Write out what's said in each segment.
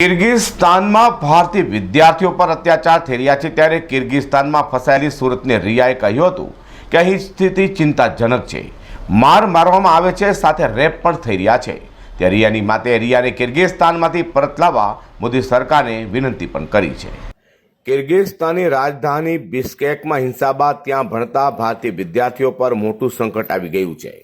કિર્ગિસ્તાનમાં ભારતીય વિદ્યાર્થીઓ પર અત્યાચાર થઈ રહ્યા છે ત્યારે કિર્ગિસ્તાનમાં ફસાયેલી સુરતની રિયાએ કહ્યું હતું કે અહીં સ્થિતિ ચિંતાજનક છે. માર મારવામાં આવે છે, સાથે રેપ પણ થઈ રહ્યા છે. ત્યારે રિયાની માતે રિયાને કિર્ગિસ્તાનમાંથી પરત લાવવા મોદી સરકારને વિનંતી પણ કરી છે. કિર્ગિસ્તાનની રાજધાની બિસ્કેકમાં હિંસા બાદ ત્યાં ભણતા ભારતીય વિદ્યાર્થીઓ પર મોટું સંકટ આવી ગયું છે.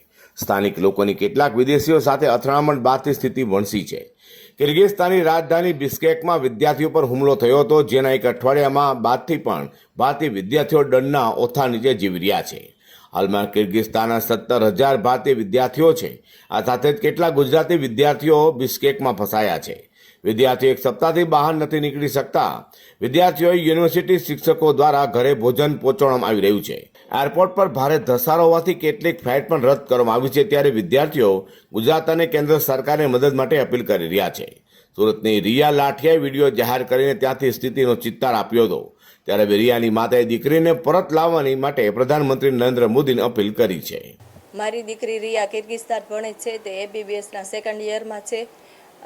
સ્થાનિક લોકોની કેટલાક વિદેશીઓ સાથે અથડામણ બાદથી સ્થિતિ વણસી છે. કિર્ગિસ્તાનની રાજધાની બિસ્કેકમાં વિદ્યાર્થીઓ પર હુમલો થયો હતો, જેના એક અઠવાડિયામાં બાદથી પણ ભારતીય વિદ્યાર્થીઓ દંડના ઓથા નીચે જીવી રહ્યા છે. હાલમાં કિર્ગિસ્તાનના સત્તર હજાર ભારતીય વિદ્યાર્થીઓ છે. આ સાથે જ કેટલાક ગુજરાતી વિદ્યાર્થીઓ બિસ્કેકમાં ફસાયા છે. વિદ્યાર્થીઓ એક સપ્તાહથી બહાર નથી નીકળી શકતા. વિદ્યાર્થીઓએ યુનિવર્સિટી શિક્ષકો દ્વારા ઘરે ભોજન પહોંચાડવામાં આવી રહ્યું છે. એરપોર્ટ પર ભારે ધસારો હોવાથી કેટલીક ફ્લાઇટ પણ રદ કરવામાં આવી છે. ત્યારે વિદ્યાર્થીઓ ગુજરાત અને કેન્દ્ર સરકારને મદદ માટે અપીલ કરી રહ્યા છે. સુરતની રિયા લાઠિયાએ વીડિયો જાહેર કરીને ત્યાંથી સ્થિતિનો ચિત્તાર આપ્યો હતો. ત્યારે રિયાની માતાએ દીકરીને પરત લાવવાની માટે પ્રધાનમંત્રી નરેન્દ્ર મોદીને અપીલ કરી છે. મારી દીકરી રિયા કિર્ગિસ્તાન ભણે છે. તે એબીબીએસના સેકન્ડ યરમાં છે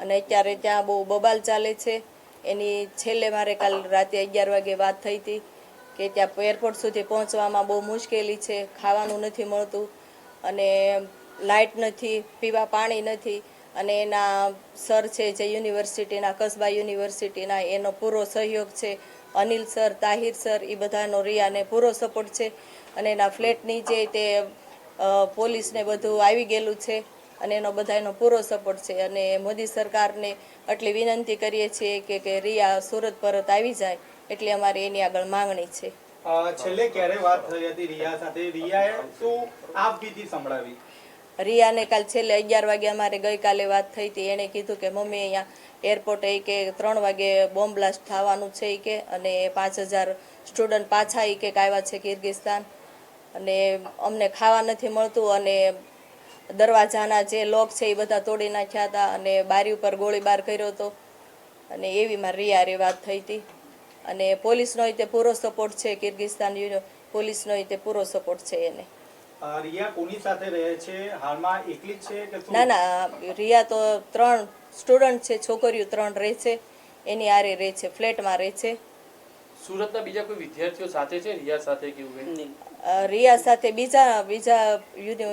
અને અત્યારે ત્યાં બહુ બબાલ ચાલે છે. એની છેલ્લે મારે કાલ રાતે અગિયાર વાગે વાત થઈ હતી. કે ત્યાં એરપોર્ટ સુધી પહોંચવામાં બહુ મુશ્કેલી છે, ખાવાનું નથી મળતું અને લાઇટ નથી, પીવા પાણી નથી અને એના સર છે જે યુનિવર્સિટીના કસબા યુનિવર્સિટીના એનો પૂરો સહયોગ છે. અનિલ સર તાહિર સર એ બધાનો રિયાને પૂરો સપોર્ટ છે અને એના ફ્લેટની જે તે પોલીસને બધું આવી ગયેલું છે અને એનો બધાનો પૂરો સપોર્ટ છે. અને મોદી સરકારને આટલી વિનંતી કરીએ છીએ કે કે રિયા સુરત પરત આવી જાય. એટલે અમારે એની આગળ માંગણી છે. છેલ્લે ક્યારે વાત થઈ હતી રિયા સાથે? રિયાએ શું આપવીતી સંભળાવી? રિયાને કાલ છેલ્લે અગિયાર વાગે અમારે ગઈકાલે વાત થઈ હતી. એણે કીધું કે મમ્મી અહીંયા એરપોર્ટ કે ત્રણ વાગે બોમ્બ બ્લાસ્ટ થવાનું છે કે અને પાંચ હજાર સ્ટુડન્ટ પાછા એ કે આવ્યા છે કિર્ગિસ્તાન. અને અમને ખાવા નથી મળતું અને દરવાજાના જે લોક છે એ બધા તોડી નાખ્યા હતા અને બારી ઉપર ગોળીબાર કર્યો હતો. અને એવી માં રિયારે વાત થઈ હતી. અને પોલીસનો તે પૂરો સપોર્ટ છે કિર્ગિસ્તાન પોલીસનો તે પૂરો સપોર્ટ છે એને. રિયા કોની સાથે રહે છે? હાલમાં એકલી છે કે ના ના રિયા તો ત્રણ સ્ટુડન્ટ છે છોકરીઓ ત્રણ રહે છે એની આરે રહે છે ફ્લેટમાં રહે છે. સુરતના બીજા કોઈ વિદ્યાર્થીઓ સાથે છે? રિયા સાથે કે એવું રિયા સાથે બીજા બીજા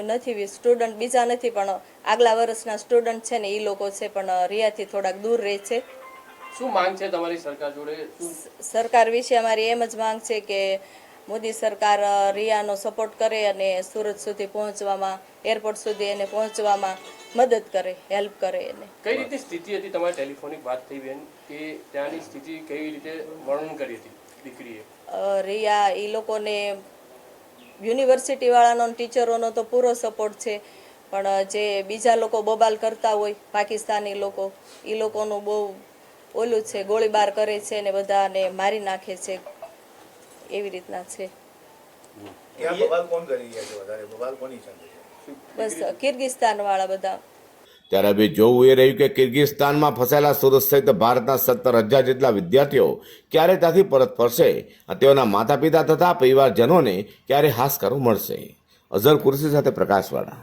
નથી સ્ટુડન્ટ બીજા નથી પણ આગલા વર્ષના સ્ટુડન્ટ છે ને એ લોકો છે પણ રિયાથી થોડાક દૂર રહે છે. શું માંગ છે તમારી સરકાર જોડે? સરકાર વિશે અમારી એમ જ માંગ છે કે મોદી સરકાર રિયાનો સપોર્ટ કરે અને સુરત સુધી પહોંચવામાં એરપોર્ટ સુધી એને પહોંચવામાં મદદ કરે હેલ્પ કરે એને. કઈ રીતે સ્થિતિ હતી તમારી ટેલિફોનિક વાત થઈ બેન કે ત્યાંની સ્થિતિ કેવી રીતે વર્ણન કરી હતી દીકરીએ? રિયા એ લોકોને યુનિવર્સિટી વાળાનો ટીચરોનો તો પૂરો સપોર્ટ છે પણ જે બીજા લોકો બબાલ કરતા હોય પાકિસ્તાની લોકો એ લોકોનું બહુ ઓલું છે ગોળીબાર કરે છે ને બધાને મારી નાખે છે. એવી રીતના છે. બસ કિર્ગિસ્તાન વાળા બધા. ત્યારે હવે જોવું એ રહ્યું કે કિર્ગિસ્તાનમાં ફસાયેલા સુરત સહિત ભારતના સત્તર હજાર જેટલા વિદ્યાર્થીઓ ક્યારે ત્યાંથી પરત ફરશે તેઓના માતા પિતા તથા પરિવારજનોને ક્યારે હાશ કરવું મળશે? અઝર કુરશી સાથે પ્રકાશવાળા.